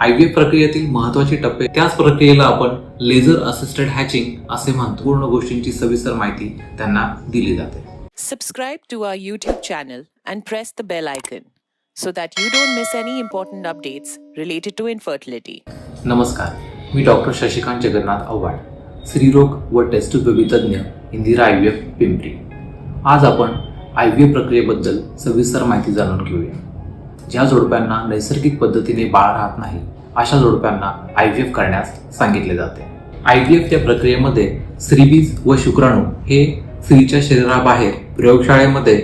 I V F प्रक्रियेतील महत्त्वाचे टप्पे. त्याच प्रक्रियेला आपण लेझर असिस्टेड हॅचिंग असे म्हणतो. पूर्ण गोष्टींची सविस्तर माहिती त्यांना दिली जाते. Subscribe to our YouTube channel and press the bell icon so that you don't miss any important updates related to infertility. नमस्कार. मी डॉक्टर शशिकांत जगन्नाथ आव्हाड स्त्रीरोग व टेस्ट बेबी तज्ज्ञ Indira I V F Pimpri. आज आपण आय व्ही एफ प्रक्रियेबद्दल सविस्तर माहिती जाणून घेऊया. ज्या जोडप्यांना नैसर्गिक पद्धतीने बाळ राहत नाही अशा जोडप्यांना आय व्ही एफ करण्यास सांगितले जाते. आय व्ही एफ या प्रक्रियेमध्ये स्त्रीबीज व शुक्राणू हे स्त्रीच्या शरीराबाहेर प्रयोगशाळेमध्ये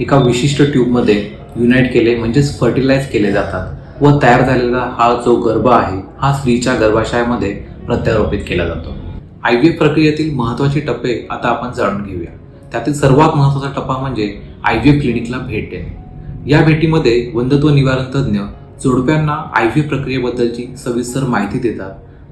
एका विशिष्ट ट्यूबमध्ये युनाईट केले म्हणजेच फर्टिलाइज केले जातात व तयार झालेला हा जो गर्भ आहे हा स्त्रीच्या गर्भाशयामध्ये प्रत्यारोपित केला जातो. आय व्ही एफ प्रक्रियेतील महत्त्वाचे टप्पे आता आपण जाणून घेऊया. त्यातील सर्वात महत्त्वाचा टप्पा म्हणजे आय व्ही एफ क्लिनिकला भेट देणे. या भेटीमध्ये वंधत्व निवारण तज्ज्ञ जोडप्यांना आय व्ही प्रक्रियेबद्दलची सविस्तर माहिती देतात.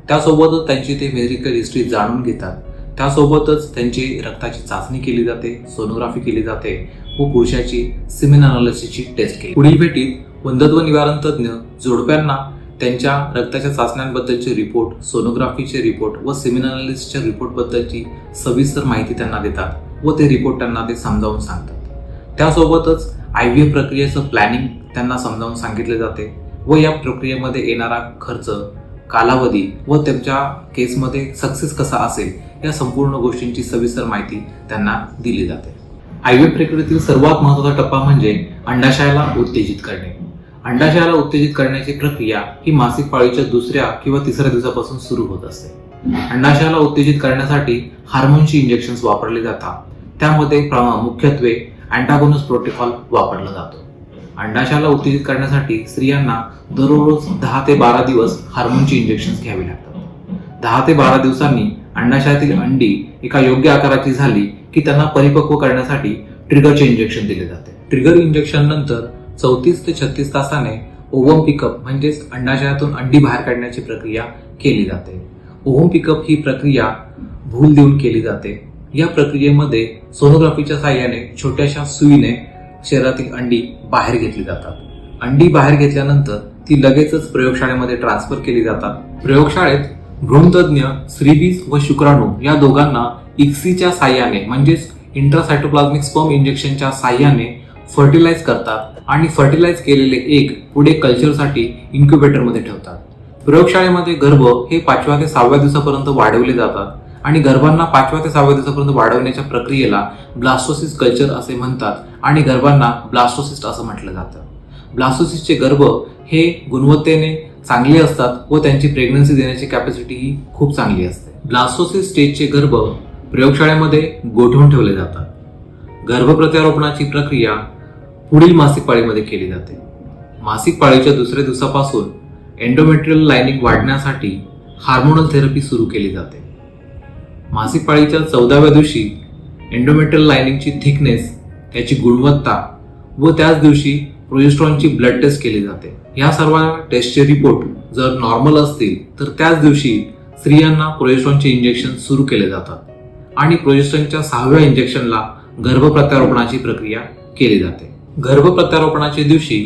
त्यासोबतच त्यांची ते मेडिकल हिस्ट्री जाणून घेतात. त्यासोबतच त्यांची रक्ताची चाचणी केली जाते सोनोग्राफी केली जाते व पुरुषाची सिमेन अनालिसिसची टेस्ट केली. पुढील भेटीत वंधत्व निवारण तज्ज्ञ जोडप्यांना त्यांच्या रक्ताच्या चाचण्यांबद्दलचे रिपोर्ट सोनोग्राफीचे रिपोर्ट व सिमेन अनालिसिसच्या रिपोर्टबद्दलची सविस्तर माहिती त्यांना देतात व ते रिपोर्ट त्यांना ते समजावून सांगतात. त्यासोबतच आय व्ही एफ प्रक्रियेचं प्लॅनिंग त्यांना समजावून सांगितले जाते व या प्रक्रियेमध्ये येणारा खर्च कालावधी व त्यांच्या केसमध्ये सक्सेस कसा असेल या संपूर्ण गोष्टींची सविस्तर माहिती त्यांना दिली जाते. आय व्ही एफ प्रक्रियेतील सर्वात महत्त्वाचा टप्पा म्हणजे अंडाशयाला उत्तेजित करणे. अंडाशयाला उत्तेजित करण्याची प्रक्रिया ही मासिक पाळीच्या दुसऱ्या किंवा तिसऱ्या दिवसापासून सुरू होत असते. अंडाशयाला उत्तेजित करण्यासाठी हार्मोनची इंजेक्शन्स वापरले जातात. त्यामध्ये प्रमा मुख्यत्वे अँटागोनस प्रोटोकॉल वापरला जातो. अंडाशाला उत्तेजित करण्यासाठी स्त्रियांना दररोज दहा ते बारा दिवस हार्मोनची इंजेक्शन घ्यावी लागतात. दहा ते बारा दिवसांनी अंडाशयातील अंडी एका योग्य आकाराची झाली की त्यांना परिपक्व करण्यासाठी ट्रिगरचे इंजेक्शन दिले जाते. ट्रिगर इंजेक्शन नंतर चौतीस ते छत्तीस तासाने ओव्हम पिकअप म्हणजेच अंडाशयातून अंडी बाहेर काढण्याची प्रक्रिया केली जाते. ओव्हम पिकअप ही प्रक्रिया भूल देऊन केली जाते. या प्रक्रियेमध्ये सोनोग्राफीच्या साहाय्याने छोट्याशा सुईने शरीरातील अंडी बाहेर घेतली जातात. अंडी बाहेर घेतल्यानंतर ती लगेचच प्रयोगशाळेमध्ये ट्रान्सफर केली जातात. प्रयोगशाळेत भ्रूणतज्ञ श्रीबीज व शुक्राणू या दोघांना इक्सीच्या साह्याने म्हणजेच इंट्रासायटोप्लाझ्मिक स्पर्म इंजेक्शनच्या साह्याने फर्टिलाइज करतात आणि फर्टिलाइज केलेले एक पुढे कल्चरसाठी इन्क्युबेटरमध्ये ठेवतात. प्रयोगशाळेमध्ये गर्भ हे पाचव्या ते सहाव्या दिवसापर्यंत वाढवले जातात. आणि गर्भांना पाचव्या ते सहाव्या दिवसापर्यंत वाढवण्याच्या प्रक्रियेला ब्लास्टोसिस कल्चर असे म्हणतात आणि गर्भांना ब्लास्टोसिस्ट असं म्हटलं जातं. ब्लास्टोसिसचे गर्भ हे गुणवत्तेने चांगले असतात व त्यांची प्रेग्नन्सी देण्याची कॅपॅसिटी ही खूप चांगली असते. ब्लास्टोसिस स्टेजचे गर्भ प्रयोगशाळेमध्ये गोठवून ठेवले जातात. गर्भप्रत्यारोपणाची प्रक्रिया पुढील मासिक पाळीमध्ये केली जाते. मासिक पाळीच्या दुसऱ्या दिवसापासून एन्डोमेट्रियल लाइनिंग वाढण्यासाठी हार्मोनल थेरपी सुरू केली जाते. मासिक पाळीच्या चौदाव्या दिवशी एन्डोमेट्रियल लाइनिंगची थिकनेस त्याची गुणवत्ता व त्याच दिवशी प्रोजेस्ट्रॉनची ब्लड टेस्ट केली जाते. या सर्व टेस्टचे रिपोर्ट जर नॉर्मल असतील तर त्याच दिवशी स्त्रियांना प्रोजेस्ट्रॉनचे इंजेक्शन सुरू केले जातात आणि प्रोजेस्ट्रॉनच्या सहाव्या इंजेक्शनला गर्भप्रत्यारोपणाची प्रक्रिया केली जाते. गर्भप्रत्यारोपणाच्या दिवशी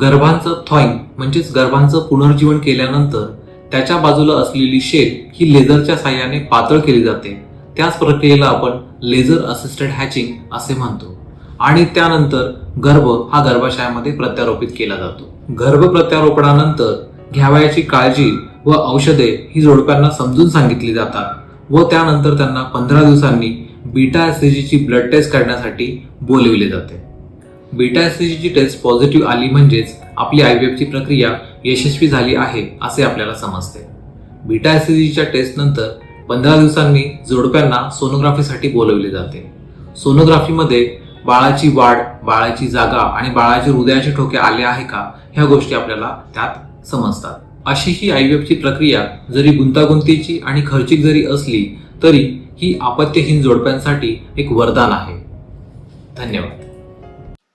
गर्भांचं थॉईंग म्हणजेच गर्भांचं पुनर्जीवन केल्यानंतर त्याच्या बाजूला असलेली शेप ही लेझरच्या साह्याने पातळ केली जाते. त्याच प्रक्रियेला आपण लेझर असिस्टेड हॅचिंग असे म्हणतो. आणि त्यानंतर गर्भ हा गर्भाशयामध्ये प्रत्यारोपित केला जातो. गर्भ प्रत्यारोपणानंतर घ्यावयाची काळजी व औषधे ही जोडप्यांना समजून सांगितली जातात व त्यानंतर त्यांना पंधरा दिवसांनी बीटा ची ब्लड टेस्ट करण्यासाठी बोलविले जाते. बीटा ची टेस्ट पॉझिटिव्ह आली म्हणजेच आपली आय प्रक्रिया यशस्वी झाली आहे असे आपल्याला समजते. बीटा च्या टेस्ट नंतर पंधरा दिवसांनी जोडप्यांना सोनोग्राफीसाठी बोलवले जाते. सोनोग्राफीमध्ये बाळाची वाढ बाळाची जागा आणि बाळाचे हृदयाचे ठोके आले आहे का ह्या गोष्टी आपल्याला त्यात समजतात. अशी ही आय प्रक्रिया जरी गुंतागुंतीची आणि खर्चिक जरी असली तरी ही आपत्यहीन जोडप्यांसाठी एक वरदान आहे. धन्यवाद.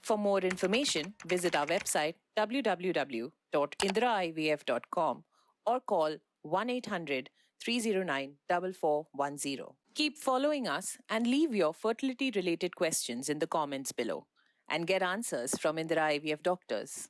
For more information, visit our website www.indraivf.com or call 1 800 309 4410. Keep following us and leave your fertility related questions in the comments below and get answers from Indira IVF doctors.